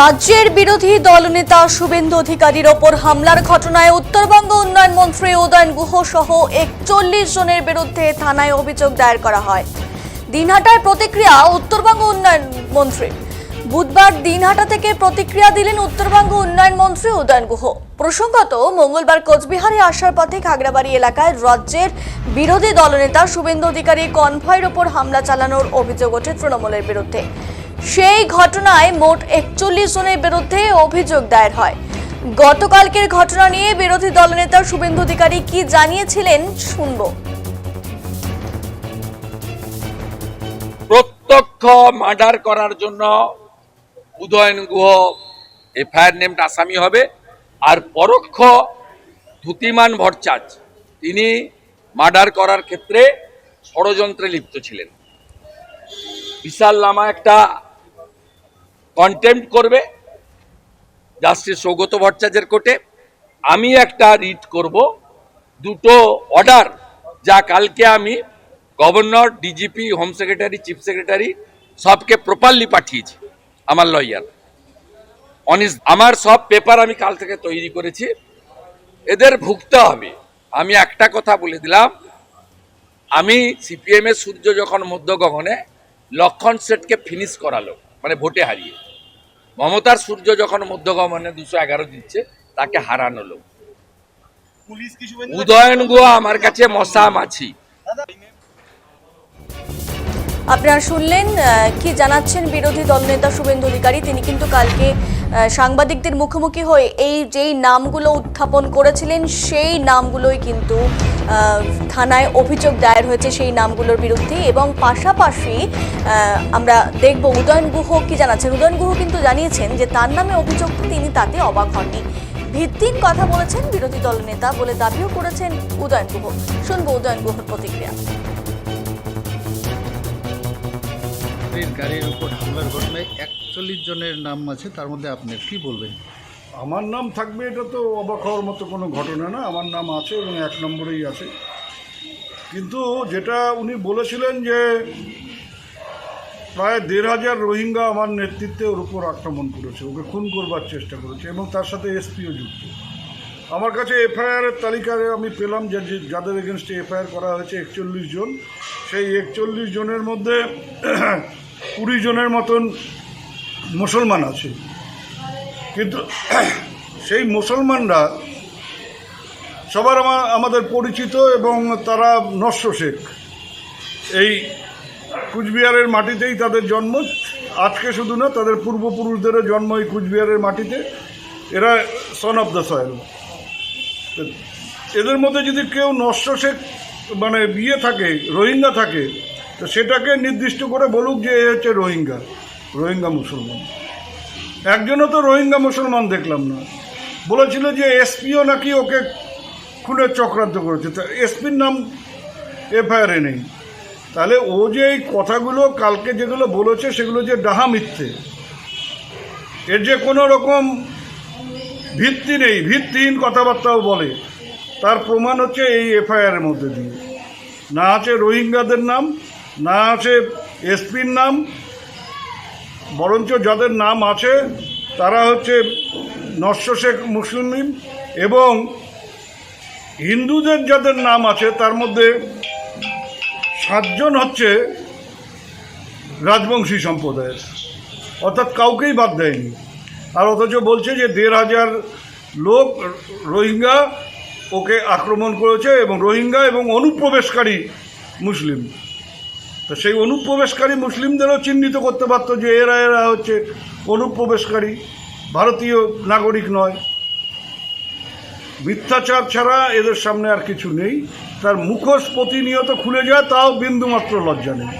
রাজ্যের বিরোধী দলনেতা শুভেন্দু অধিকারীর ওপর হামলার ঘটনায় উত্তরবঙ্গ উন্নয়ন মন্ত্রী উদয়ন গুহ সহ একচল্লিশ জনের বিরুদ্ধে থানায় অভিযোগ দায়ের করা হয়। দিনহাটায় প্রতিক্রিয়া উত্তরবঙ্গ উন্নয়ন মন্ত্রী। বুধবার দিনহাটা থেকে প্রতিক্রিয়া দিলেন উত্তরবঙ্গ উন্নয়ন মন্ত্রী উদয়ন গুহ। প্রসঙ্গত, মঙ্গলবার কোচবিহারে আসার পথে খাগড়াবাড়ি এলাকায় রাজ্যের বিরোধী দলনেতা শুভেন্দু অধিকারী কনভয়ের ওপর হামলা চালানোর অভিযোগ ওঠে তৃণমূলের বিরুদ্ধে। সেই ঘটনায় মোট একচল্লিশ জনের বিরুদ্ধে অভিযোগ দায়ের হয়। গতকালকের ঘটনা নিয়ে বিরোধী দলনেতা শুভেন্দু অধিকারী কি জানিয়েছিলেন, শুনব। প্রত্যক্ষ মার্ডার করার জন্য উদয়ন গুহ এফআইআর নেমড আসামি হবে। আর পরোক্ষ ধুতিমান ভট্টাচ তিনি মার্ডার করার ক্ষেত্রে ষড়যন্ত্রে লিপ্ত ছিলেন। বিশাল লামা একটা কন্টেম্প করবে জাস্টিস সৌগত ভট্টাচার্যের কোর্টে। আমি একটা রিট করব, দুটো অর্ডার যা কালকে আমি governor DGP home secretary chief secretary সবকে প্রপারলি পাঠিয়েছি, আমার লয়ার অনিস আমার সব পেপার আমি কাল থেকে তৈরি করেছি। এদের ভুগতে হবে। আমি একটা কথা বলে দিলাম, আমি সিপিএম এর সূর্য যখন মধ্য গগনে লক্ষণ সেটকে ফিনিশ করালো মানে ভোটে হারিয়ে। মমতার সূর্য যখন মধ্যগমনে দুশো এগারো দিচ্ছে তাকে হারানো লোক। উদয়ন গোয়া আমার কাছে মশা মাছি। আপনারা শুনলেন কি জানাচ্ছেন বিরোধী দলনেতা শুভেন্দু অধিকারী তিনি কিন্তু কালকে সাংবাদিকদের মুখোমুখি হয়ে এই যেই নামগুলো উত্থাপন করেছিলেন, সেই নামগুলোই কিন্তু থানায় অভিযোগ দায়ের হয়েছে সেই নামগুলোর বিরুদ্ধে এবং পাশাপাশি আমরা দেখব উদয়ন গুহ কি জানাচ্ছেন। উদয়ন গুহ কিন্তু জানিয়েছেন যে তার নামে অভিযোগ তিনি তাতে অবাক হননি। ভিত্তিহীন কথা বলেছেন বিরোধী দলনেতা বলে দাবিও করেছেন উদয়ন গুহ। শুনব উদয়ন গুহর প্রতিক্রিয়া। ট্রেন গাড়ির উপর হামলার ঘটনায় একচল্লিশ জনের নাম আছে, তার মধ্যে আপনি কি বলবেন? আমার নাম থাকবে, এটা তো অবাক হওয়ার মতো কোনো ঘটনা না, আমার নাম আছে এবং এক নম্বরেই আছে। কিন্তু যেটা উনি বলেছিলেন যে প্রায় দেড় হাজার রোহিঙ্গা আমার নেতৃত্বে ওর উপর আক্রমণ করেছে, ওকে খুন করবার চেষ্টা করেছে এবং তার সাথে এসপিও যুক্ত। আমার কাছে এফআইআরের তালিকায় আমি পেলাম যে- যাদের এগেনস্টে এফআইআর করা হয়েছে একচল্লিশ জন, সেই একচল্লিশ জনের মধ্যে কুড়ি জনের মতন মুসলমান আছে। কিন্তু সেই মুসলমানরা সবার আমা- আমাদের পরিচিত এবং তারা নস্য শেখ। এই কুচবিহারের মাটিতেই তাদের জন্ম। আজকে শুধু না, তাদের পূর্বপুরুষদেরও জন্ম এই কুচবিহারের মাটিতে। এরা সন অফ দ্য সয়েল এদের মধ্যে যদি কেউ নস্য শেখ মানে বিয়ে থাকে, রোহিঙ্গা থাকে তো সেটাকে নির্দিষ্ট করে বলুক যে এ হচ্ছে রোহিঙ্গা রোহিঙ্গা মুসলমান। একজনও তো রোহিঙ্গা মুসলমান দেখলাম না। বলেছিল যে এসপিও নাকি ওকে খুনের চক্রান্ত করেছে। তা এসপির নাম এফআইআরে নেই। তাহলে ও যে এই কথাগুলো কালকে যেগুলো বলেছে সেগুলো যে ডাহা মিথ্যে। এর যে কোনো রকম ভিত্তি নেই, ভিত্তিহীন কথাবার্তাও বলে। তার প্রমাণ হচ্ছে এই এফআইআরের মধ্যে দিয়ে। না আছে রোহিঙ্গাদের নাম না আছে এসপির নাম, বরঞ্চ যাদের নাম আছে, তারা হচ্ছে নস্য শেখ মুসলিম এবং হিন্দুদের যাদের নাম আছে, তার মধ্যে সাতজন হচ্ছে রাজবংশী সম্প্রদায়ের। অর্থাৎ কাউকেই বাদ দেয়নি। আর অথচ বলছে যে দেড় হাজার লোক রোহিঙ্গা ওকে আক্রমণ করেছে এবং রোহিঙ্গা এবং অনুপ্রবেশকারী মুসলিম। তো সেই অনুপ্রবেশকারী মুসলিমদেরও চিহ্নিত করতে পারতো যে এরা এরা হচ্ছে অনুপ্রবেশকারী, ভারতীয় নাগরিক নয়। মিথ্যাচার ছাড়া এদের সামনে আর কিছু নেই। তার মুখোশ প্রতিনিয়ত খুলে যায়, তাও বিন্দুমাত্র লজ্জা নেই।